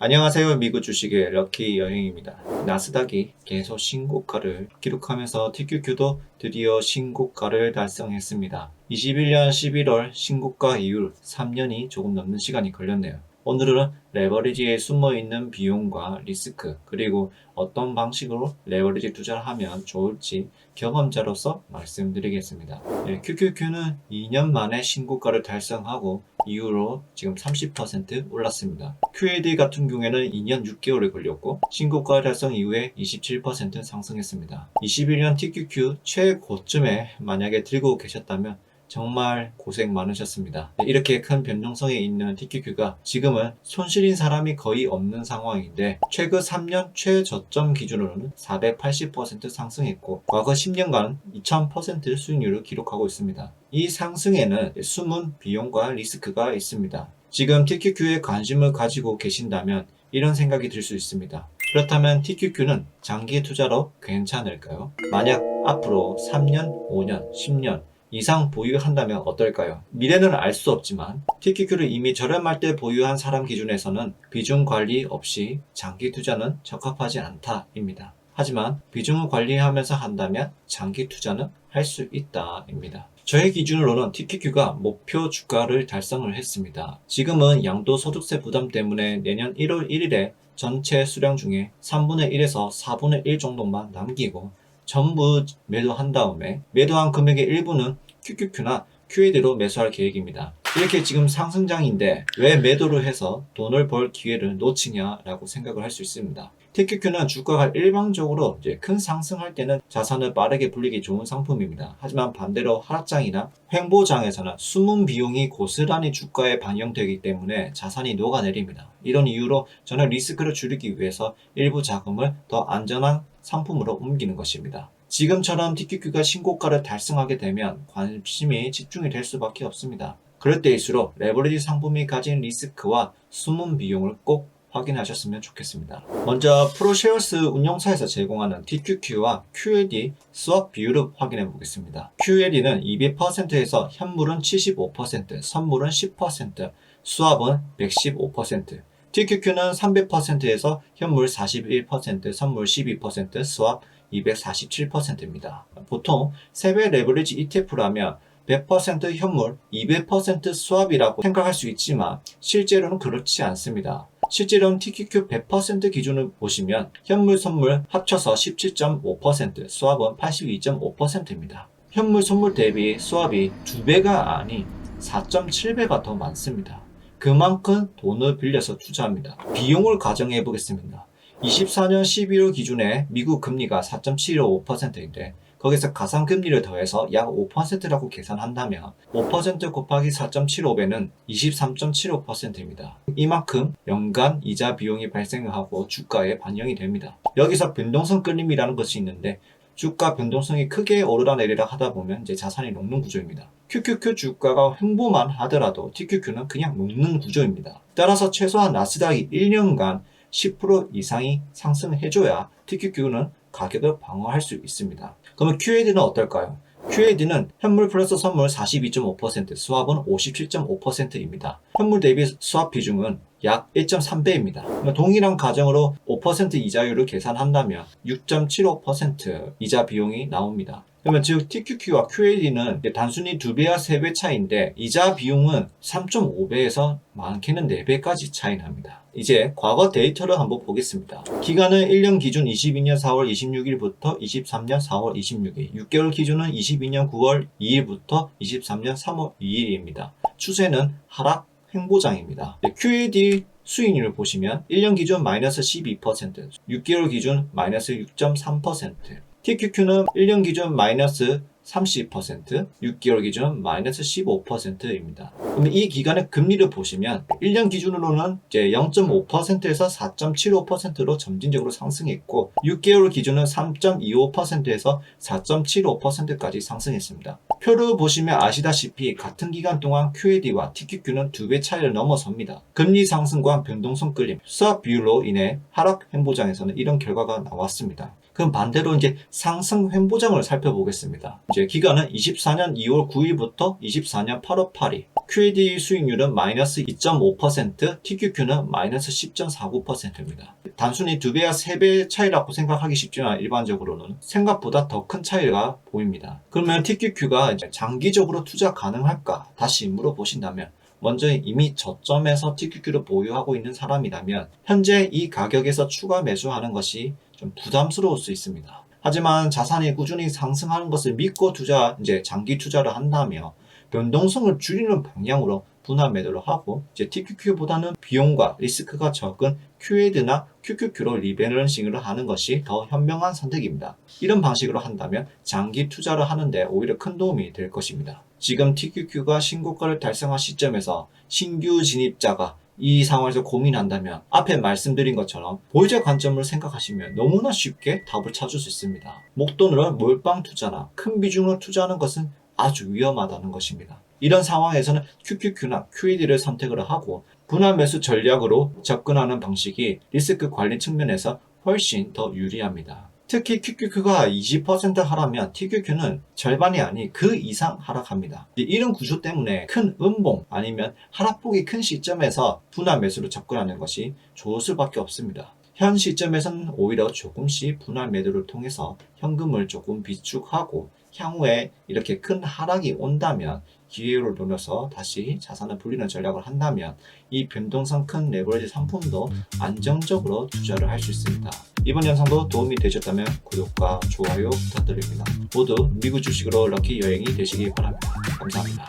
안녕하세요. 미국 주식의 럭키 여행입니다. 나스닥이 계속 신고가를 기록하면서 TQQ도 드디어 신고가를 달성했습니다. 21년 11월 신고가 이후 3년이 조금 넘는 시간이 걸렸네요. 오늘은 레버리지에 숨어 있는 비용과 리스크, 그리고 어떤 방식으로 레버리지 투자를 하면 좋을지 경험자로서 말씀드리겠습니다. 네, QQQ는 2년 만에 신고가를 달성하고 이후로 지금 30% 올랐습니다. QAD 같은 경우에는 2년 6개월이 걸렸고 신고가 달성 이후에 27% 상승했습니다. 21년 TQQ 최고점에 만약에 들고 계셨다면 정말 고생 많으셨습니다. 네, 이렇게 큰 변동성에 있는 TQQ가 지금은 손실인 사람이 거의 없는 상황인데 최근 3년 최저점 기준으로는 480% 상승했고 과거 10년간 2000% 수익률을 기록하고 있습니다. 이 상승에는 숨은 비용과 리스크가 있습니다. 지금 TQQ에 관심을 가지고 계신다면 이런 생각이 들 수 있습니다. 그렇다면 TQQ는 장기 투자로 괜찮을까요? 만약 앞으로 3년, 5년, 10년 이상 보유한다면 어떨까요? 미래는 알 수 없지만 TQQ를 이미 저렴할 때 보유한 사람 기준에서는 비중 관리 없이 장기 투자는 적합하지 않다입니다. 하지만 비중을 관리하면서 한다면 장기 투자는 할 수 있다입니다. 저의 기준으로는 TQQ가 목표 주가를 달성을 했습니다. 지금은 양도소득세 부담 때문에 내년 1월 1일에 전체 수량 중에 3분의 1에서 4분의 1 정도만 남기고 전부 매도한 다음에 매도한 금액의 일부는 QQQ나 QAD로 매수할 계획입니다. 이렇게 지금 상승장인데 왜 매도를 해서 돈을 벌 기회를 놓치냐라고 생각을 할 수 있습니다. TQQ는 주가가 일방적으로 이제 큰 상승할 때는 자산을 빠르게 불리기 좋은 상품입니다. 하지만 반대로 하락장이나 횡보장에서는 숨은 비용이 고스란히 주가에 반영되기 때문에 자산이 녹아내립니다. 이런 이유로 저는 리스크를 줄이기 위해서 일부 자금을 더 안전한 상품으로 옮기는 것입니다. 지금처럼 TQQ가 신고가를 달성하게 되면 관심이 집중이 될 수밖에 없습니다. 그럴 때일수록 레버리지 상품이 가진 리스크와 숨은 비용을 꼭 확인하셨으면 좋겠습니다. 먼저 프로쉐어스 운용사에서 제공하는 TQQ와 QAD 수업 비율을 확인해 보겠습니다. QAD는 200%에서 현물은 75%, 선물은 10%, 수합은 115%, TQQ는 300%에서 현물 41%, 선물 12%, 수합 247%입니다. 보통 세배 레버리지 ETF라면 100% 현물, 200% 수합이라고 생각할 수 있지만 실제로는 그렇지 않습니다. 실제로는 TQQ 100% 기준을 보시면 현물, 선물 합쳐서 17.5%, 수합은 82.5%입니다. 현물, 선물 대비 수합이 2배가 아닌 4.7배가 더 많습니다. 그만큼 돈을 빌려서 투자합니다. 비용을 가정해 보겠습니다. 24년 11월 기준에 미국 금리가 4.75%인데 거기서 가상금리를 더해서 약 5%라고 계산한다면 5% 곱하기 4.75배는 23.75%입니다. 이만큼 연간 이자 비용이 발생하고 주가에 반영이 됩니다. 여기서 변동성 끌림이라는 것이 있는데 주가 변동성이 크게 오르락내리락 하다 보면 이제 자산이 녹는 구조입니다. QQQ 주가가 횡보만 하더라도 TQQ는 그냥 녹는 구조입니다. 따라서 최소한 나스닥이 1년간 10% 이상이 상승해줘야 TQQ는 가격을 방어할 수 있습니다. 그러면 QAD는 어떨까요? QAD는 현물 플러스 선물 42.5%, 수합은 57.5%입니다. 현물 대비 수합 비중은 약 1.3배입니다. 동일한 가정으로 5% 이자율을 계산한다면 6.75% 이자 비용이 나옵니다. 그러면 즉 TQQ와 QAD는 단순히 2배와 3배 차이인데 이자 비용은 3.5배에서 많게는 4배까지 차이 납니다. 이제 과거 데이터를 한번 보겠습니다. 기간은 1년 기준 22년 4월 26일부터 23년 4월 26일, 6개월 기준은 22년 9월 2일부터 23년 3월 2일입니다. 추세는 하락 횡보장입니다. QAD 수익률을 보시면 1년 기준 마이너스 12%, 6개월 기준 마이너스 6.3%, TQQ는 1년 기준 마이너스 30%, 6개월 기준 마이너스 15%입니다. 그러면 이 기간의 금리를 보시면 1년 기준으로는 이제 0.5%에서 4.75%로 점진적으로 상승했고 6개월 기준은 3.25%에서 4.75%까지 상승했습니다. 표를 보시면 아시다시피 같은 기간 동안 QAD와 TQQ는 두 배 차이를 넘어섭니다. 금리 상승과 변동성 끌림, 수합 비율로 인해 하락 횡보장에서는 이런 결과가 나왔습니다. 그럼 반대로 이제 상승 횡보장을 살펴보겠습니다. 이제 기간은 24년 2월 9일부터 24년 8월 8일. QAD 수익률은 마이너스 2.5%, TQQ는 마이너스 10.49%입니다. 단순히 두 배야 세배 차이라고 생각하기 쉽지만 일반적으로는 생각보다 더 큰 차이가 보입니다. 그러면 TQQ가 장기적으로 투자 가능할까? 다시 물어보신다면 먼저 이미 저점에서 TQQ를 보유하고 있는 사람이라면 현재 이 가격에서 추가 매수하는 것이 좀 부담스러울 수 있습니다. 하지만 자산이 꾸준히 상승하는 것을 믿고 투자, 이제 장기 투자를 한다며 변동성을 줄이는 방향으로 분할 매도를 하고 이제 TQQ보다는 비용과 리스크가 적은 QAD나 QQQ로 리밸런싱을 하는 것이 더 현명한 선택입니다. 이런 방식으로 한다면 장기 투자를 하는데 오히려 큰 도움이 될 것입니다. 지금 TQQ가 신고가를 달성한 시점에서 신규 진입자가 이 상황에서 고민한다면 앞에 말씀드린 것처럼 보유자 관점을 생각하시면 너무나 쉽게 답을 찾을 수 있습니다. 목돈으로 몰빵 투자나 큰 비중으로 투자하는 것은 아주 위험하다는 것입니다. 이런 상황에서는 QQQ나 QED를 선택을 하고 분할 매수 전략으로 접근하는 방식이 리스크 관리 측면에서 훨씬 더 유리합니다. 특히 QQQ가 20% 하락하면 TQQ는 절반이 아닌 그 이상 하락합니다. 이런 구조 때문에 큰 음봉 아니면 하락폭이 큰 시점에서 분할 매수로 접근하는 것이 좋을 수밖에 없습니다. 현 시점에서는 오히려 조금씩 분할 매도를 통해서 현금을 조금 비축하고 향후에 이렇게 큰 하락이 온다면 기회를 노려서 다시 자산을 불리는 전략을 한다면 이 변동성 큰 레버리지 상품도 안정적으로 투자를 할 수 있습니다. 이번 영상도 도움이 되셨다면 구독과 좋아요 부탁드립니다. 모두 미국 주식으로 럭키 여행이 되시기 바랍니다. 감사합니다.